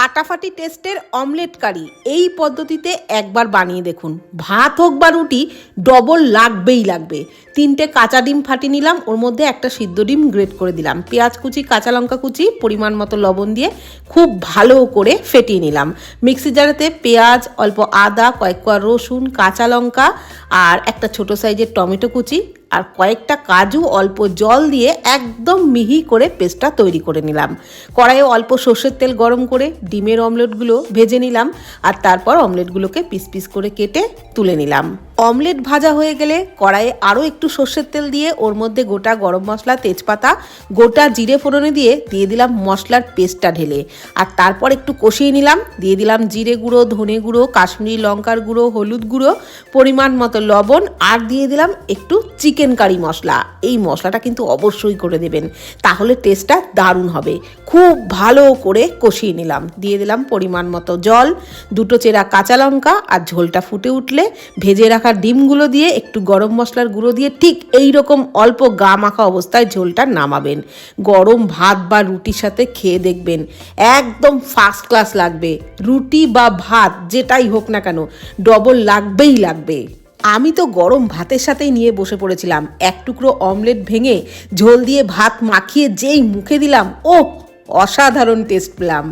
ফাটাফাটি টেস্টের অমলেট কারি এই পদ্ধতিতে একবার বানিয়ে দেখুন। ভাত হোক বা রুটি ডবল লাগবেই লাগবে। তিনটে কাঁচা ডিম ফাটিয়ে নিলাম, ওর মধ্যে একটা সিদ্ধ ডিম গ্রেট করে দিলাম। পেঁয়াজ কুচি, কাঁচা লঙ্কা কুচি, পরিমাণ মতো লবণ দিয়ে খুব ভালো করে ফেটিয়ে নিলাম। মিক্সি জারেতে পেঁয়াজ, অল্প আদা, কয়েক কোয়া রসুন, কাঁচা লঙ্কা আর একটা ছোট সাইজের টমেটো কুচি আর কয়েকটা কাজু অল্প জল দিয়ে একদম মিহি করে পেস্টটা তৈরি করে নিলাম। কড়াইয়ে অল্প সর্ষের তেল গরম করে ডিমের অমলেটগুলো ভেজে নিলাম আর তারপর অমলেটগুলোকে পিস পিস করে কেটে তুলে নিলাম। অমলেট ভাজা হয়ে গেলে কড়াইয়ে আরও একটু সর্ষের তেল দিয়ে ওর মধ্যে গোটা গরম মশলা, তেজপাতা, গোটা জিরে ফোড়নে দিয়ে দিয়ে দিলাম মশলার পেস্টটা ঢেলে। আর তারপর একটু কষিয়ে নিলাম, দিয়ে দিলাম জিরে গুঁড়ো, ধনে গুঁড়ো, কাশ্মীরি লঙ্কার গুঁড়ো, হলুদ গুঁড়ো, পরিমাণ মতো লবণ, আর দিয়ে দিলাম একটু চিকেন কারি মশলা। এই মশলাটা কিন্তু অবশ্যই করে দেবেন, তাহলে টেস্টটা দারুণ হবে। খুব ভালো করে কষিয়ে নিলাম, দিয়ে দিলাম পরিমাণ মতো জল, দুটো চেরা কাঁচা লঙ্কা, আর ঝোলটা ফুটে উঠলে ভেজে রাখা ডিমগুলো দিয়ে, একটু গরম মশলার গুঁড়ো দিয়ে ঠিক এই রকম অল্প গা মাখা অবস্থায় ঝোলটা নামাবেন। গরম ভাত বা রুটির সাথে খেয়ে দেখবেন। একদম ফার্স্ট ক্লাস লাগবে। রুটি বা ভাত, যেটাই হোক না কেন ডবল লাগবেই লাগবে। আমি তো গরম ভাতের সাথেই নিয়ে বসে পড়েছিলাম। এক টুকরো অমলেট ভেঙে ঝোল দিয়ে ভাত মাখিয়ে যেই মুখে দিলাম ও অসাধারণ টেস্ট পেলাম।